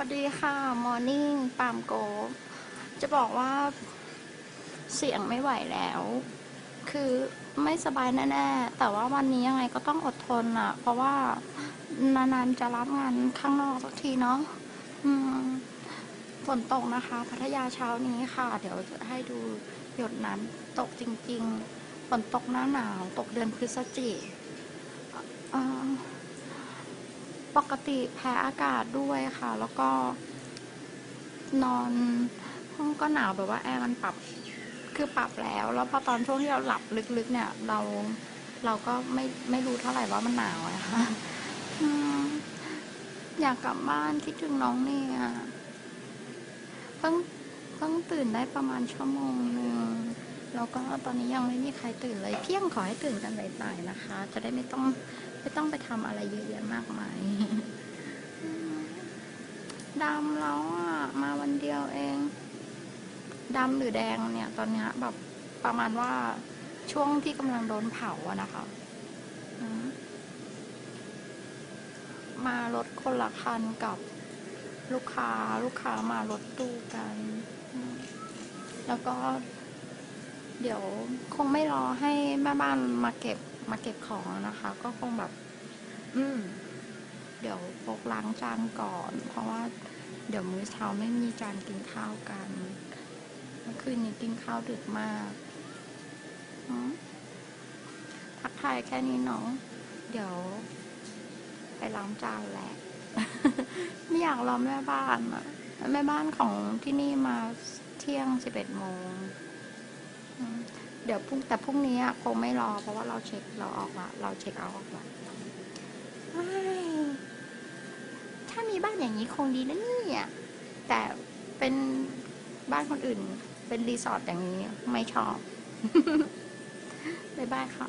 วัสดีค่ะมอร์นิ่งปามโกจะบอกว่าเสียงไม่ไหวแล้ว คือไม่สบายแน่ๆ แต่ว่าวันนี้ยังไงก็ต้องอดทนอะเพราะว่านานๆจะรับงานข้างนอกสักทีเนาะฝนตกนะคะ พัทยาเช้านี้ค่ะ เดี๋ยวจะให้ดูหยดน้ำตกจริงๆ ฝนตกหน้าหนาว ตกเดือนพฤศจิกา ปกติแพ้อากาศด้วยค่ะ แล้วก็นอนห้องก็หนาวแบบว่าแอร์มันปรับคือปรับแล้ว แล้วพอตอนช่วงที่เราหลับลึกๆ เนี่ย เราเราก็ไม่ไม่รู้เท่าไหร่ว่ามันหนาวอะค่ะอยากกลับบ้านคิดถึงน้องเนี่ยเพิ่งเพิ่งตื่นได้ประมาณชั่วโมงหนึ่งแล้วก็ตอนนี้ยังไม่มีใครตื่นเลยเที่ยงขอให้ตื่นกันบ่ายๆนะคะ จะได้ไม่ต้อง ไม่ต้องไปทำอะไรเยอะแยะมากมายดำแล้วอะมาวันเดียวเองดำหรือแดงเนี่ย ตอนนี้แบบประมาณว่าช่วงที่กำลังโดนเผาอะนะคะมารถคนละคันกับลูกค้าลูกค้ามารถตู้กัน แล้วก็ เดี๋ยวคงไม่รอให้แม่บ้านมาเก็บ มาเก็บของแล้วนะคะ ก็คงแบบ อืม เดี๋ยวพกล้างจานก่อน เพราะว่าเดี๋ยวมื้อเช้าไม่มีจานกินข้าวกันเมื่อคืนนี้กินข้าวดึกมากทักทายแค่นี้เนาะเดี๋ยว ไปล้างจานแหละ ไม่อยากรอแม่บ้านอะแม่บ้านของที่นี่มาเที่ยงสิบเอ็ดโมง เดี๋ยวพรุ่งแต่พรุ่งนี้อะคงไม่รอ เพราะว่าเราเช็คเราออกละเราเช็คเอาออกละไม่ถ้ามีบ้านอย่างนี้คงดีนะเนี่ย แต่เป็นบ้านคนอื่น เป็นรีสอร์ทอย่างนี้ไม่ชอบ บ๊ายบายค่ะ